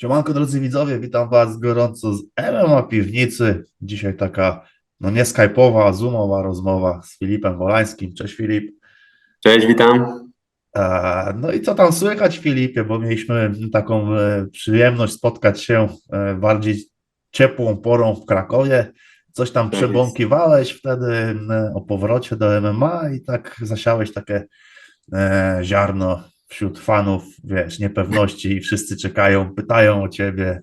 Siemanko drodzy widzowie, witam Was gorąco z MMA Piwnicy. Dzisiaj taka, no nie skype'owa, zoomowa rozmowa z Filipem Wolańskim. Cześć Filip. Cześć, witam. E, No i co tam słychać Filipie, bo mieliśmy taką e, przyjemność spotkać się e, bardziej ciepłą porą w Krakowie. Coś tam Tak przebąkiwałeś wtedy o powrocie do MMA i tak zasiałeś takie ziarno wśród fanów, wiesz, niepewności i wszyscy czekają, pytają o ciebie.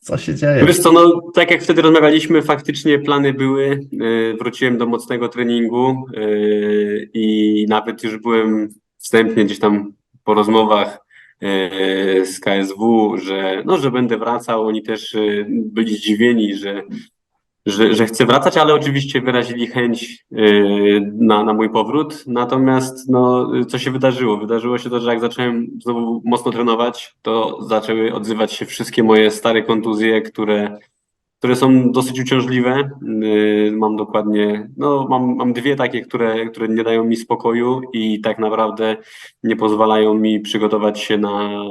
Co się dzieje? Wiesz co, no tak jak wtedy rozmawialiśmy, faktycznie plany były. Yy, Wróciłem do mocnego treningu yy, i nawet już byłem wstępnie gdzieś tam po rozmowach yy, z KSW, że, no, że będę wracał. Oni też byli zdziwieni, że, że, że chcę wracać, ale oczywiście wyrazili chęć yy, na, na mój powrót. Natomiast no, co się wydarzyło? Wydarzyło się to, że jak zacząłem znowu mocno trenować, to zaczęły odzywać się wszystkie moje stare kontuzje, które, które są dosyć uciążliwe. Yy, Mam dokładnie, no mam, mam dwie takie, które, które nie dają mi spokoju i tak naprawdę nie pozwalają mi przygotować się na,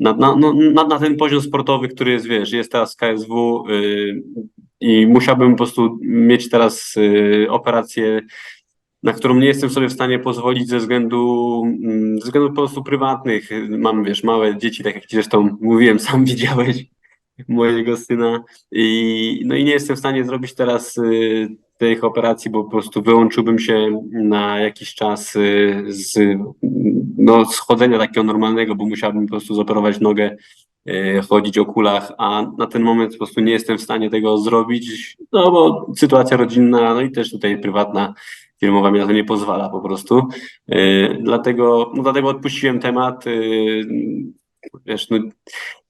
na, na, no, na, na ten poziom sportowy, który jest, wiesz, jest teraz KSW yy, i musiałbym po prostu mieć teraz yy, operację, na którą nie jestem sobie w stanie pozwolić ze względu, mm, ze względów po prostu prywatnych. Mam, wiesz, małe dzieci, tak jak ci zresztą mówiłem, sam widziałeś mojego syna i no i nie jestem w stanie zrobić teraz y, tych operacji, bo po prostu wyłączyłbym się na jakiś czas y, z no, schodzenia takiego normalnego, bo musiałbym po prostu zoperować nogę, y, chodzić o kulach, a na ten moment po prostu nie jestem w stanie tego zrobić, no bo sytuacja rodzinna, no i też tutaj prywatna, firmowa mi na to nie pozwala po prostu. Y, Dlatego, no dlatego odpuściłem temat. Wiesz, no,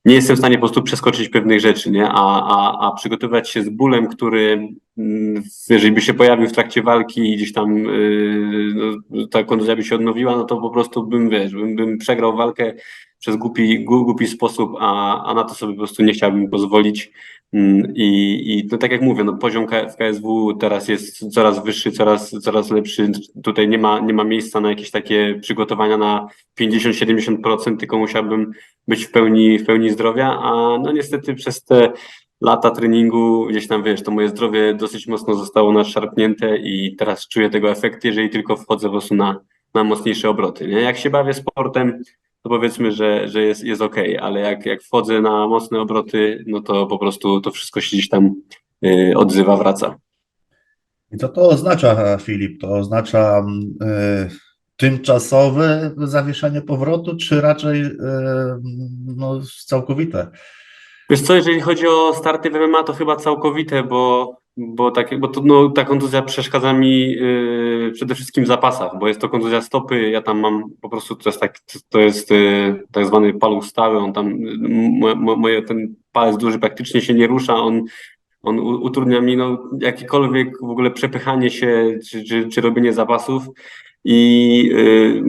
nie jestem w stanie po prostu przeskoczyć pewnych rzeczy, nie? A, a, a przygotowywać się z bólem, który mm, jeżeli by się pojawił w trakcie walki i gdzieś tam yy, no, ta kontuzja by się odnowiła, no to po prostu bym, wiesz, bym, bym przegrał walkę przez głupi, głupi sposób, a, a na to sobie po prostu nie chciałbym pozwolić. Mm, I, I no tak jak mówię, no poziom w KSW teraz jest coraz wyższy, coraz, coraz lepszy. Tutaj nie ma, nie ma miejsca na jakieś takie przygotowania na 50-70%, tylko musiałbym być w pełni, w pełni zdrowia, a no niestety przez te lata treningu gdzieś tam wiesz, to moje zdrowie dosyć mocno zostało nadszarpnięte i teraz czuję tego efekt, jeżeli tylko wchodzę po prostu na, na mocniejsze obroty. Nie? Jak się bawię sportem, to powiedzmy, że, że jest, jest ok, ale jak, jak wchodzę na mocne obroty, no to po prostu to wszystko się gdzieś tam y, odzywa, wraca. I co to oznacza, Filip? To oznacza mm, y, tymczasowe zawieszenie powrotu, czy raczej y, no, całkowite? Wiesz co, jeżeli chodzi o starty w MMA, to chyba całkowite, bo, bo, tak, bo to, no, ta kontuzja przeszkadza mi yy, przede wszystkim w zapasach, bo jest to kontuzja stopy, ja tam mam po prostu, to jest tak, to jest yy, tak zwany paluch stały, on tam, mo- moje, ten palec duży praktycznie się nie rusza, on, on utrudnia mi no, jakiekolwiek w ogóle przepychanie się, czy, czy, czy robienie zapasów i yy,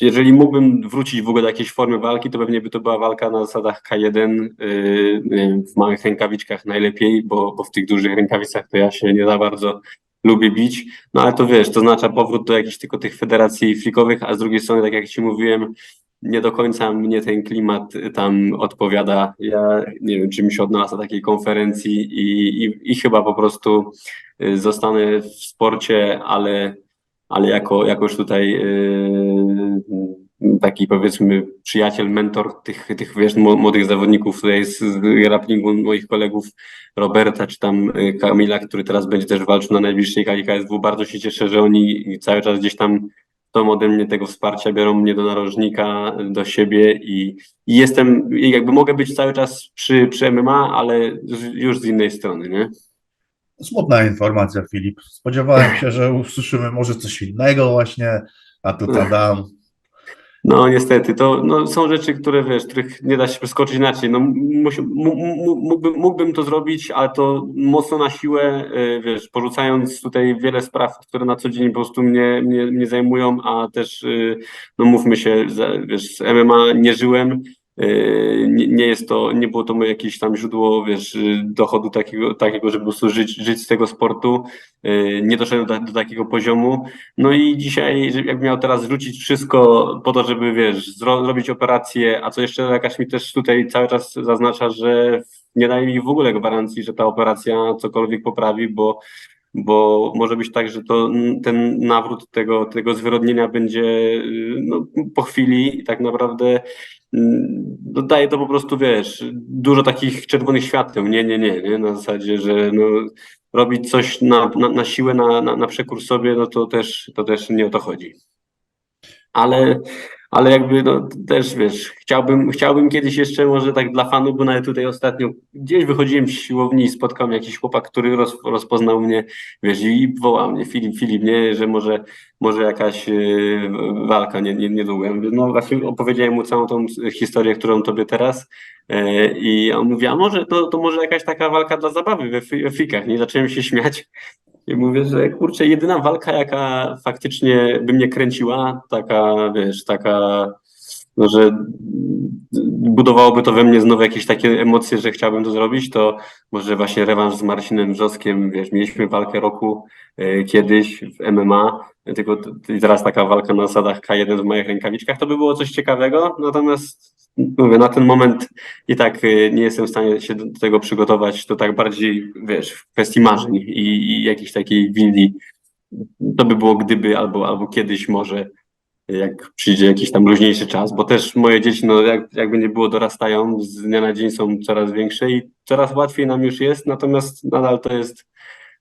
jeżeli mógłbym wrócić w ogóle do jakiejś formy walki, to pewnie by to była walka na zasadach K1 yy, w małych rękawiczkach najlepiej, bo, bo w tych dużych rękawicach to ja się nie za bardzo lubię bić. No ale to wiesz, to oznacza powrót do jakichś tylko tych federacji flikowych, a z drugiej strony, tak jak ci mówiłem, nie do końca mnie ten klimat tam odpowiada. Ja nie wiem, czy mi się odnalazł na takiej konferencji i, i, i chyba po prostu y, zostanę w sporcie, ale ale jako, jako tutaj yy, taki powiedzmy przyjaciel, mentor tych, tych wiesz, mł- młodych zawodników tutaj z, grapplingu moich kolegów Roberta czy tam yy, Kamila, który teraz będzie też walczył na najbliższej gali KSW. Bardzo się cieszę, że oni cały czas gdzieś tam tą ode mnie tego wsparcia, biorą mnie do narożnika, do siebie i, i jestem, jakby mogę być cały czas przy, przy MMA, ale już z innej strony, nie? Smutna informacja, Filip. Spodziewałem się, że usłyszymy może coś innego właśnie, a tu tadam. No niestety, to no, są rzeczy, które wiesz, których nie da się przeskoczyć inaczej. No, musi, mu- mu- mógłbym, mógłbym to zrobić, ale to mocno na siłę, y, wiesz, porzucając tutaj wiele spraw, które na co dzień po prostu mnie, mnie, mnie zajmują, a też, y, no mówmy się, wiesz, z MMA nie żyłem Nie, nie jest to, nie było to moje jakieś tam źródło, wiesz, dochodu takiego, takiego, żeby po prostu żyć, żyć z tego sportu. Yy, Nie doszedłem do, do takiego poziomu. No i dzisiaj, jakbym miał teraz rzucić wszystko po to, żeby, wiesz, zro, zrobić operację, a co jeszcze lekarz mi też tutaj cały czas zaznacza, że nie daje mi w ogóle gwarancji, że ta operacja cokolwiek poprawi, bo bo może być tak, że to ten nawrót tego, tego zwyrodnienia będzie no, po chwili i tak naprawdę daje to po prostu, wiesz, dużo takich czerwonych świateł, nie, nie, nie, nie, na zasadzie, że no, robić coś na, na, na siłę, na, na, na przekór sobie, no to też, to też nie o to chodzi. Ale, ale jakby no też wiesz, chciałbym, chciałbym kiedyś jeszcze może tak dla fanów, bo nawet tutaj ostatnio gdzieś wychodziłem z siłowni i spotkał mnie jakiś chłopak, który roz, rozpoznał mnie, wiesz, i wołał mnie, Filip, Filip, nie, że może, może jakaś yy, walka nie, nie, niedługo. Ja mówię, no właśnie opowiedziałem mu całą tą historię, którą tobie teraz yy, i on mówi, a może to, to może jakaś taka walka dla zabawy we, we fikach, nie? Zacząłem się śmiać. I mówię, że kurczę, jedyna walka, jaka faktycznie by mnie kręciła, taka, wiesz, taka, no, że budowałoby to we mnie znowu jakieś takie emocje, że chciałbym to zrobić, to może właśnie rewanż z Marcinem Wrzoskiem, wiesz, mieliśmy walkę roku e, kiedyś w MMA, tylko teraz taka walka na zasadach K1 w moich rękawiczkach, to by było coś ciekawego, natomiast mówię, na ten moment i tak e, nie jestem w stanie się do do tego przygotować, to tak bardziej, wiesz, w kwestii marzeń i, i jakiejś takiej wizji. To by było gdyby albo, albo kiedyś może, jak przyjdzie jakiś tam luźniejszy czas, bo też moje dzieci, no jak, jakby nie było, dorastają, z dnia na dzień są coraz większe i coraz łatwiej nam już jest, natomiast nadal to jest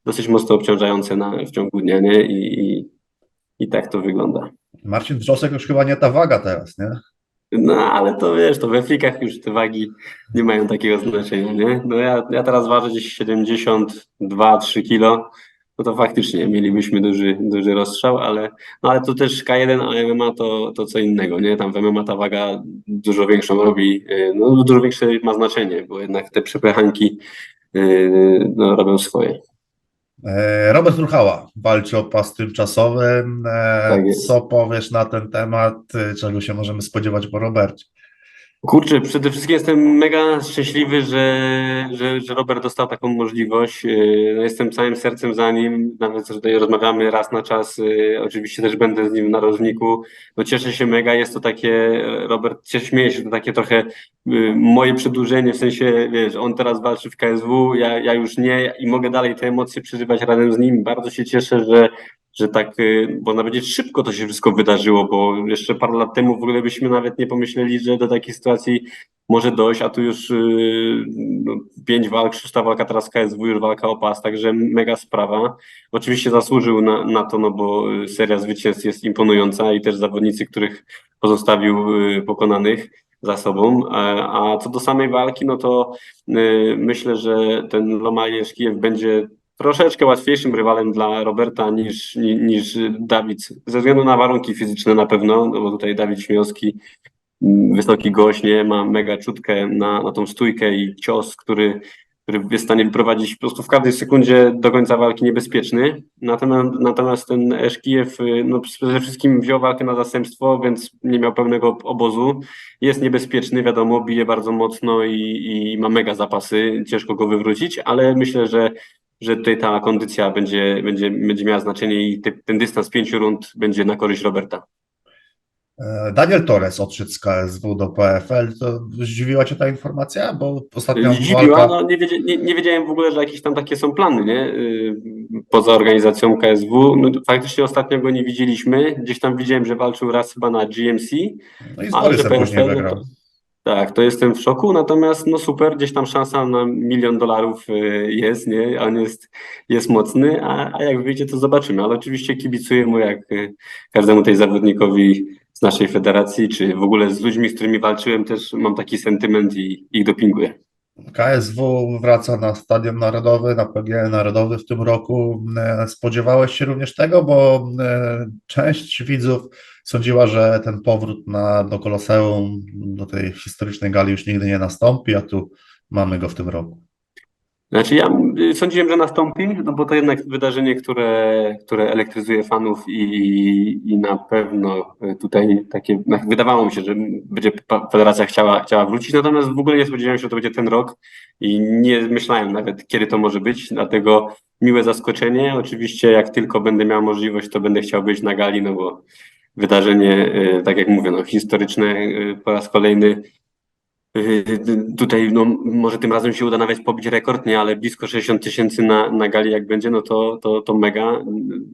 dosyć mocno obciążające na, w ciągu dnia, nie? I, i, i tak to wygląda. Marcin Wrzosek już chyba nie ta waga teraz, nie? No ale to wiesz, to we flikach już te wagi nie mają takiego znaczenia, nie? No ja, ja teraz ważę gdzieś 72-3 kilo, no to faktycznie mielibyśmy duży, duży rozstrzał, ale, no ale to też K1, a MMA to, to co innego, nie? Tam w MMA ta waga dużo większą robi, yy, no dużo większe ma znaczenie, bo jednak te przepychanki yy, no, robią swoje. E, Robert Ruchała walczy o pas tymczasowy. E, Tak. Co powiesz na ten temat? E, Czego się możemy spodziewać po Robercie? Kurczę, przede wszystkim jestem mega szczęśliwy, że, że, że Robert dostał taką możliwość. Yy, no Jestem całym sercem za nim, nawet tutaj rozmawiamy raz na czas. yy, Oczywiście też będę z nim na rożniku. No cieszę się mega, jest to takie, Robert, się śmieje się, to takie trochę yy, moje przedłużenie, w sensie, wiesz, on teraz walczy w KSW, ja, ja już nie i mogę dalej te emocje przeżywać razem z nim. Bardzo się cieszę, że że tak, y, można powiedzieć, szybko to się wszystko wydarzyło, bo jeszcze parę lat temu w ogóle byśmy nawet nie pomyśleli, że do takiej sytuacji może dojść, a tu już y, no, pięć walk, szósta walka teraz KSW, już walka o pas, także mega sprawa. Oczywiście zasłużył na, na to, no bo y, seria zwycięstw jest imponująca i też zawodnicy, których pozostawił y, pokonanych za sobą. A, co do samej walki, no to y, myślę, że ten Loma Jeszkijew będzie troszeczkę łatwiejszym rywalem dla Roberta niż, ni- niż Dawid, ze względu na warunki fizyczne na pewno, no bo tutaj Dawid Śmiałowski, mm, wysoki gość, nie, ma mega czutkę na, na tą stójkę i cios, który, który jest w stanie wyprowadzić po prostu w każdej sekundzie do końca walki niebezpieczny. Natomiast, natomiast ten Eszkijew y, no, przede wszystkim wziął walkę na zastępstwo, więc nie miał pełnego obozu. Jest niebezpieczny, wiadomo, bije bardzo mocno i, i ma mega zapasy, ciężko go wywrócić, ale myślę, że że tutaj ta kondycja będzie, będzie, będzie miała znaczenie i ty, ten dystans pięciu rund będzie na korzyść Roberta. E, Daniel Torres odszedł z KSW do PFL. To zdziwiła Cię ta informacja? Bo ostatnia Zdziwiła, walka... no nie, nie, nie wiedziałem w ogóle, że jakieś tam takie są plany, nie? Yy, Poza organizacją KSW. No, faktycznie ostatnio go nie widzieliśmy. Gdzieś tam widziałem, że walczył raz chyba na GMC. No i z Borysem później PFL, no wygrał. to- Tak, to jestem w szoku, natomiast no super, gdzieś tam szansa na milion dolarów y, jest, nie? On jest, jest mocny, a, a jak wyjdzie, to zobaczymy. Ale oczywiście kibicuję mu jak y, każdemu tej zawodnikowi z naszej federacji, czy w ogóle z ludźmi, z którymi walczyłem, też mam taki sentyment i ich dopinguję. KSW wraca na Stadion Narodowy, na PGL Narodowy w tym roku. E, Spodziewałeś się również tego, bo e, część widzów sądziła, że ten powrót na, do Koloseum, do tej historycznej gali już nigdy nie nastąpi, a tu mamy go w tym roku. Znaczy ja y, sądziłem, że nastąpi, no bo to jednak wydarzenie, które, które elektryzuje fanów i, i na pewno y, tutaj takie, no, wydawało mi się, że będzie federacja chciała, chciała wrócić, natomiast w ogóle nie spodziewałem się, że to będzie ten rok i nie myślałem nawet, kiedy to może być, dlatego miłe zaskoczenie. Oczywiście jak tylko będę miał możliwość, to będę chciał być na gali, no bo wydarzenie, y, tak jak mówię, no historyczne y, po raz kolejny Tutaj no, może tym razem się uda nawet pobić rekord, nie, ale blisko 60 tysięcy na, na gali jak będzie, no to, to, to mega.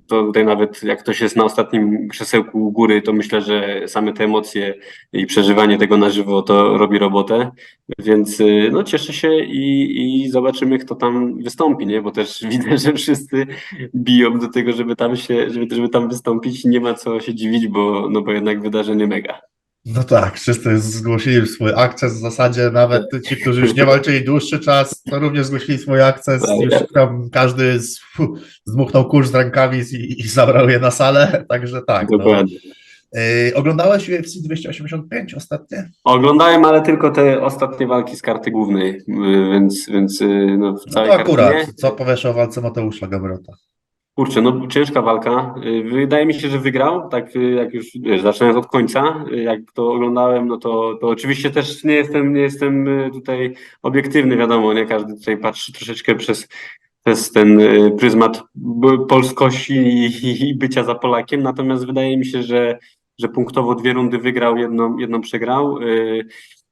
To tutaj nawet jak ktoś jest na ostatnim krzesełku u góry, to myślę, że same te emocje i przeżywanie tego na żywo to robi robotę. Więc yy, no cieszę się i, i zobaczymy, kto tam wystąpi, nie? Bo też widzę, że wszyscy biją do tego, żeby tam się, żeby, żeby tam wystąpić. Nie ma co się dziwić, bo, no bo jednak wydarzenie mega. No tak, wszyscy zgłosili swój akces, w zasadzie nawet ci, którzy już nie walczyli dłuższy czas, to również zgłosili swój akces, już tam każdy z, zdmuchnął kurz z rękawi i, i zabrał je na salę, także tak. No. Dokładnie. Yy, oglądałeś UFC 285 ostatnie? Oglądałem, ale tylko te ostatnie walki z karty głównej, y, więc, więc y, no, w No całej to karty akurat, co powiesz o walce Mateusza Gabrota? Kurczę, no ciężka walka. Y, Wydaje mi się, że wygrał, tak y, jak już wiesz, zaczynając od końca, y, jak to oglądałem, no to, to oczywiście też nie jestem, nie jestem tutaj obiektywny, wiadomo, nie każdy tutaj patrzy troszeczkę przez, przez ten pryzmat polskości i, i bycia za Polakiem, natomiast wydaje mi się, że, że punktowo dwie rundy wygrał, jedną, jedną przegrał.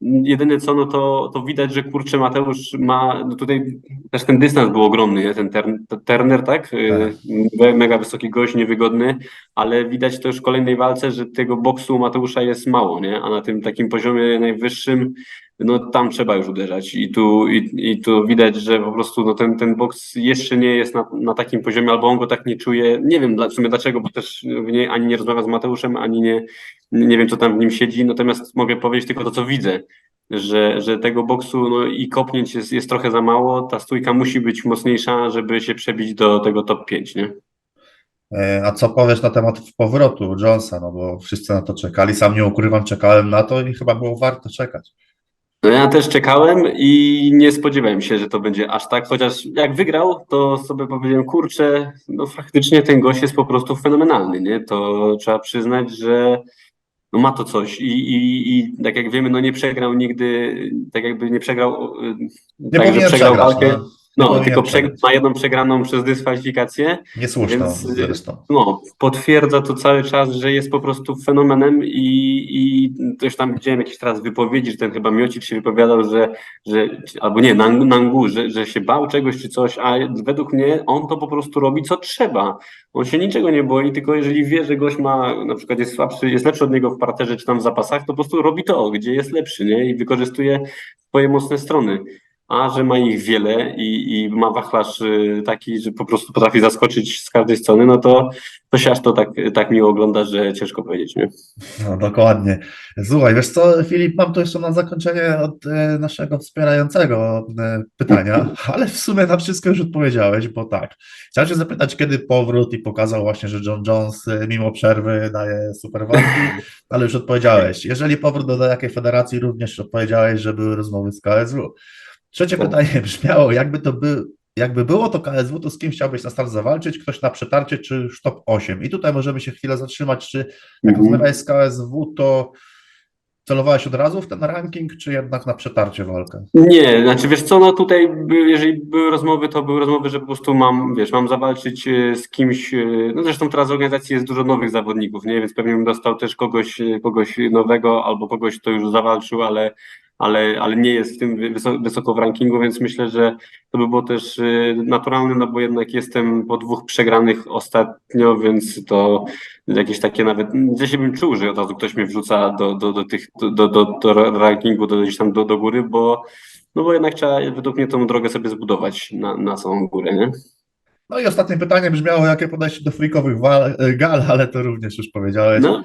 Jedyne co, no to, to widać, że kurczę Mateusz ma, no tutaj też ten dystans był ogromny, nie? ten ter, Turner, tak? Y, me- Mega wysoki gość, niewygodny, ale widać też w kolejnej walce, że tego boksu Mateusza jest mało, nie? A na tym takim poziomie najwyższym, no tam trzeba już uderzać i tu, i, i tu widać, że po prostu no, ten, ten boks jeszcze nie jest na, na takim poziomie, albo on go tak nie czuje, nie wiem w sumie dlaczego, bo też ani nie rozmawiam z Mateuszem, ani nie, nie wiem co tam w nim siedzi, natomiast mogę powiedzieć tylko to, co widzę, że, że tego boksu no, i kopnięć jest, jest trochę za mało, ta stójka musi być mocniejsza, żeby się przebić do tego top 5, nie? E, A co powiesz na temat powrotu Jonesa, no bo wszyscy na to czekali, sam nie ukrywam, czekałem na to i chyba było warto czekać. No ja też czekałem i nie spodziewałem się, że to będzie aż tak, chociaż jak wygrał, to sobie powiedziałem, kurczę, no faktycznie ten gość jest po prostu fenomenalny, nie? To trzeba przyznać, że no ma to coś i, i, i tak jak wiemy, no nie przegrał nigdy, tak jakby nie przegrał, Nie tak, że powinien przegrał przegrać, walkę, no. No powinien tylko prze, ma jedną przegraną przez dyskwalifikację, Niesłuszną Więc, y, zresztą. no, potwierdza to cały czas, że jest po prostu fenomenem i, i też tam widziałem jakieś teraz wypowiedzi, że ten chyba Miocic się wypowiadał, że, że albo nie, Nang- Nangu, że, że się bał czegoś czy coś, a według mnie on to po prostu robi co trzeba. On się niczego nie boi, tylko jeżeli wie, że gość ma, na przykład jest słabszy, jest lepszy od niego w parterze czy tam w zapasach, to po prostu robi to, gdzie jest lepszy, nie? I wykorzystuje swoje mocne strony. A że ma ich wiele i, i ma wachlarz y, taki, że po prostu potrafi zaskoczyć z każdej strony, no to, to się aż to tak, tak miło ogląda, że ciężko powiedzieć, nie? No dokładnie. Słuchaj, wiesz co, Filip, mam tu jeszcze na zakończenie od e, naszego wspierającego e, pytania, ale w sumie na wszystko już odpowiedziałeś, bo tak. Chciałem się zapytać, kiedy powrót i pokazał właśnie, że John Jones e, mimo przerwy daje super walki, ale już odpowiedziałeś. Jeżeli powrót do, do jakiej federacji, również odpowiedziałeś, że były rozmowy z KSW. Trzecie pytanie brzmiało, jakby to by, jakby było to KSW, to z kim chciałbyś na start zawalczyć? Ktoś na przetarcie, czy już top 8? I tutaj możemy się chwilę zatrzymać, czy jak Mhm. rozmawiałeś z KSW, to celowałeś od razu w ten ranking, czy jednak na przetarcie walkę? Nie, znaczy wiesz co, no tutaj jeżeli były rozmowy, to były rozmowy, że po prostu mam, wiesz, mam zawalczyć e, z kimś, e, no zresztą teraz w organizacji jest dużo nowych zawodników, nie, więc pewnie bym dostał też kogoś, e, kogoś nowego albo kogoś, kto już zawalczył, ale, ale, ale nie jest w tym wysoko, wysoko w rankingu, więc myślę, że to by było też e, naturalne, no bo jednak jestem po dwóch przegranych ostatnio, więc to jakieś takie nawet, gdzieś bym czuł, że od razu ktoś mnie wrzuca do, do, do tych, do, do, do, rankingu, do, gdzieś tam do, do góry, bo no bo jednak trzeba według mnie tą drogę sobie zbudować na, na samą górę, nie? No i ostatnie pytanie brzmiało, jakie podejście do freakowych wal, gal, ale to również już powiedziałeś. No,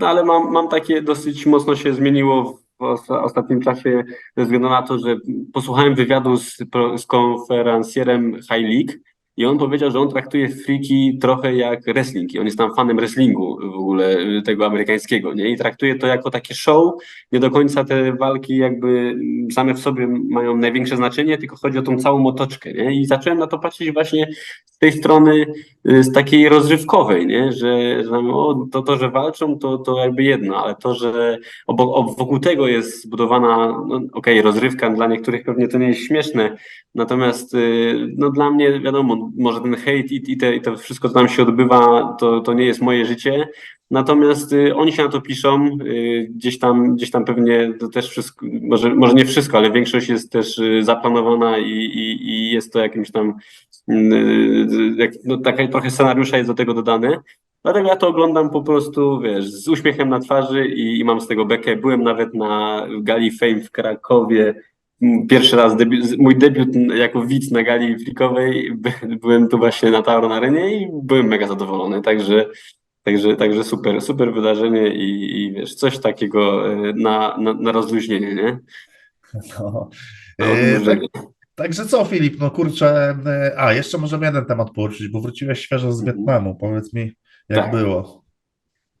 ale mam, mam takie, dosyć mocno się zmieniło ostatnim czasie ze względu na to, że posłuchałem wywiadu z, z konferencjerem High League i on powiedział, że on traktuje freaki trochę jak wrestling i on jest tam fanem wrestlingu w ogóle y, tego amerykańskiego, nie? I traktuje to jako takie show, nie do końca te walki jakby mm, same w sobie mają największe znaczenie, tylko chodzi o tą całą otoczkę, nie? I zacząłem na to patrzeć właśnie z tej strony, y, z takiej rozrywkowej, nie? Że, że o, to, to, że walczą, to, to jakby jedno, ale to, że obok, ob, wokół tego jest zbudowana, no, okej, rozrywka, dla niektórych pewnie to nie jest śmieszne, natomiast y, no, dla mnie wiadomo, może ten hejt i, i, te, i to wszystko, co tam się odbywa, to, to nie jest moje życie, Natomiast y, oni się na to piszą, y, gdzieś tam, gdzieś tam pewnie to też wszystko, może, może nie wszystko, ale większość jest też y, zaplanowana i, i, i jest to jakimś tam, y, jak, no, taka trochę scenariusza jest do tego dodane. Dlatego ja to oglądam po prostu, wiesz, z uśmiechem na twarzy i, i mam z tego bekę. Byłem nawet na gali Fame w Krakowie. Pierwszy raz debi mój debiut jako widz na gali flikowej. By- Byłem tu właśnie na Tauron Arenie i byłem mega zadowolony. Także Także, także super, super wydarzenie i, i wiesz, coś takiego e, na, na, na rozluźnienie, nie? No. Na E, tak, także co, Filip, no kurczę, e, a jeszcze możemy jeden temat poruszyć, bo wróciłeś świeżo z Mhm. Wietnamu. Powiedz mi, jak Tak. było?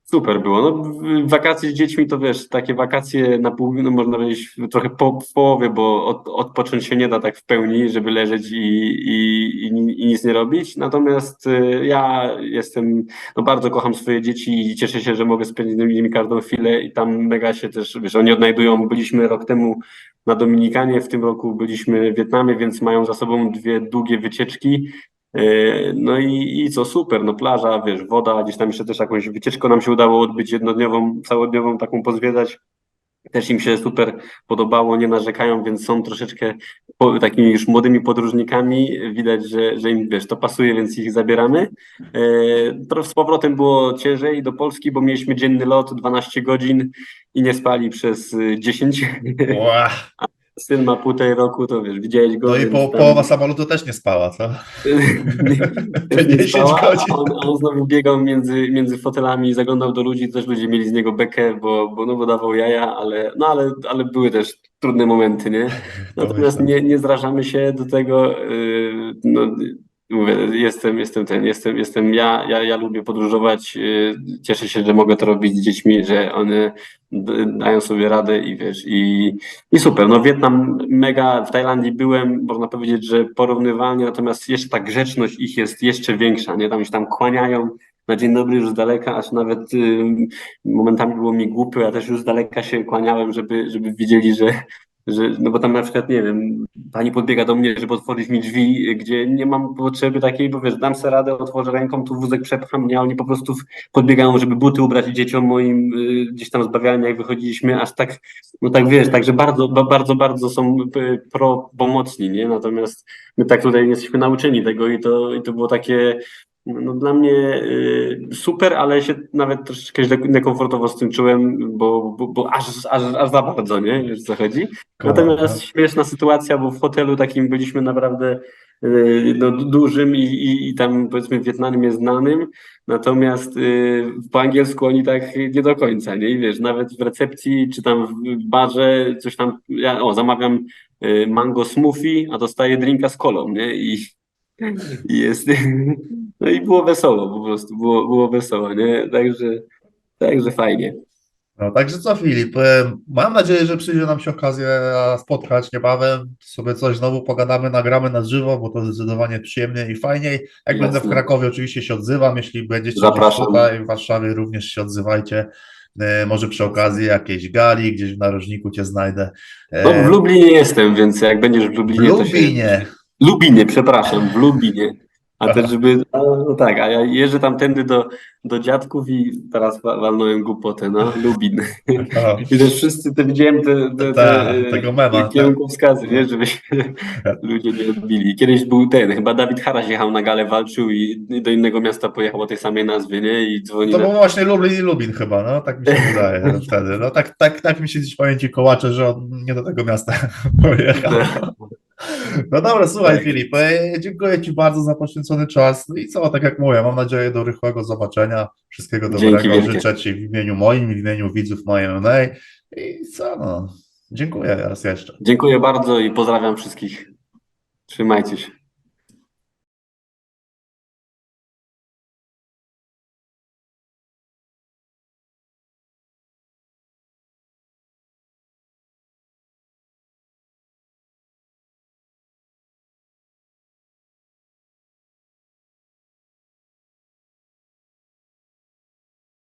Super było. No, wakacje z dziećmi to wiesz, takie wakacje na pół, no można powiedzieć trochę po, w połowie, bo od, odpocząć się nie da tak w pełni, żeby leżeć i, i, i, i nic nie robić. Natomiast y, ja jestem, no bardzo kocham swoje dzieci i cieszę się, że mogę spędzić z nimi każdą chwilę i tam mega się też, wiesz, oni odnajdują. Byliśmy rok temu na Dominikanie, w tym roku byliśmy w Wietnamie, więc mają za sobą dwie długie wycieczki. E, No i, i co super, no plaża, wiesz, woda, gdzieś tam jeszcze też jakąś wycieczkę nam się udało odbyć jednodniową, całodniową taką pozwiedzać. Też im się super podobało, nie narzekają, więc są troszeczkę po, takimi już młodymi podróżnikami. Widać, że, że im wiesz, to pasuje, więc ich zabieramy. E, trochę z powrotem było ciężej do Polski, bo mieliśmy dzienny lot 12 godzin i nie spali przez y, 10. Ła, Syn ma półtorej roku, to wiesz, widziałeś go. No i po, tam- połowa samolotu też nie spała, co? Też nie 10 spała, a. On, on znowu biegał między, między fotelami, zaglądał do ludzi, też ludzie mieli z niego bekę, bo, bo, no, bo dawał jaja, ale, no, ale, ale były też trudne momenty, nie? Natomiast nie, nie zrażamy się do tego. Yy, no, mówię, jestem, jestem ten, jestem, jestem ja, ja, ja lubię podróżować. Yy, cieszę się, że mogę to robić z dziećmi, że one dają sobie radę i wiesz, i, i super. No Wietnam mega, w Tajlandii byłem, można powiedzieć, że porównywalnie, natomiast jeszcze ta grzeczność ich jest jeszcze większa, nie? Tam się tam kłaniają na dzień dobry już z daleka, aż nawet ym, momentami było mi głupio, ja też już z daleka się kłaniałem, żeby, żeby widzieli, że, że, no bo tam na przykład, nie wiem, pani podbiega do mnie, żeby otworzyć mi drzwi, gdzie nie mam potrzeby takiej, bo wiesz, dam sobie radę, otworzę ręką, tu wózek przepcham, nie, oni po prostu podbiegają, żeby buty ubrać dzieciom moim, y, gdzieś tam z bawialni, jak wychodziliśmy, aż tak, no tak wiesz, także bardzo, ba- bardzo, bardzo są y, pro pomocni, nie, natomiast my tak tutaj jesteśmy nauczeni tego i to, i to było takie, no dla mnie y, super, ale się nawet troszeczkę źle, niekomfortowo z tym czułem, bo, bo, bo aż, aż, aż za bardzo, nie? Wiesz co chodzi? Natomiast śmieszna sytuacja, bo w hotelu takim byliśmy naprawdę y, no, du- dużym i, i, i tam powiedzmy w Wietnamie znanym, natomiast y, po angielsku oni tak nie do końca, nie? I wiesz, nawet w recepcji czy tam w barze coś tam, ja o, zamawiam y, mango smoothie, a dostaję drinka z kolą, nie? I, i jest, no i było wesoło po prostu, było, było wesoło, nie? Także, także fajnie. No, także co, Filip? Mam nadzieję, że przyjdzie nam się okazja spotkać niebawem. Sobie coś znowu pogadamy, nagramy na żywo, bo to zdecydowanie przyjemniej i fajniej. Jak będę w Jasne. Krakowie, oczywiście się odzywam. Jeśli będziecie Zapraszam. tutaj w Warszawie, również się odzywajcie. E, Może przy okazji jakiejś gali, gdzieś w narożniku cię znajdę. E, No w Lublinie jestem, więc jak będziesz w w Lublinie, się... Lubinie, przepraszam, w Lubinie. A też, żeby. No, no tak, a ja jeżdżę tamtędy do, do dziadków i teraz wa- walnąłem głupotę, no, Lubin. I też wszyscy te widziałem te, te, te, Ta, e, tego mema, te kierunkowskazy, nie, żeby się ludzie nie odbili. Kiedyś był ten, chyba Dawid Haraś jechał na galę, walczył i do innego miasta pojechał o tej samej nazwie, nie? I dzwoni To na... był właśnie Lublin i Lubin chyba, no tak mi się wydaje wtedy. No tak, tak, tak mi się dziś w pamięci kołacze, że on nie do tego miasta pojechał. No dobra, słuchaj Tak. Filip, e, dziękuję Ci bardzo za poświęcony czas. No i co, tak jak mówię, mam nadzieję do rychłego zobaczenia. Wszystkiego dobrego życzę Ci w imieniu moim, w imieniu widzów MMA. I co no, dziękuję raz jeszcze. Dziękuję bardzo i pozdrawiam wszystkich. Trzymajcie się.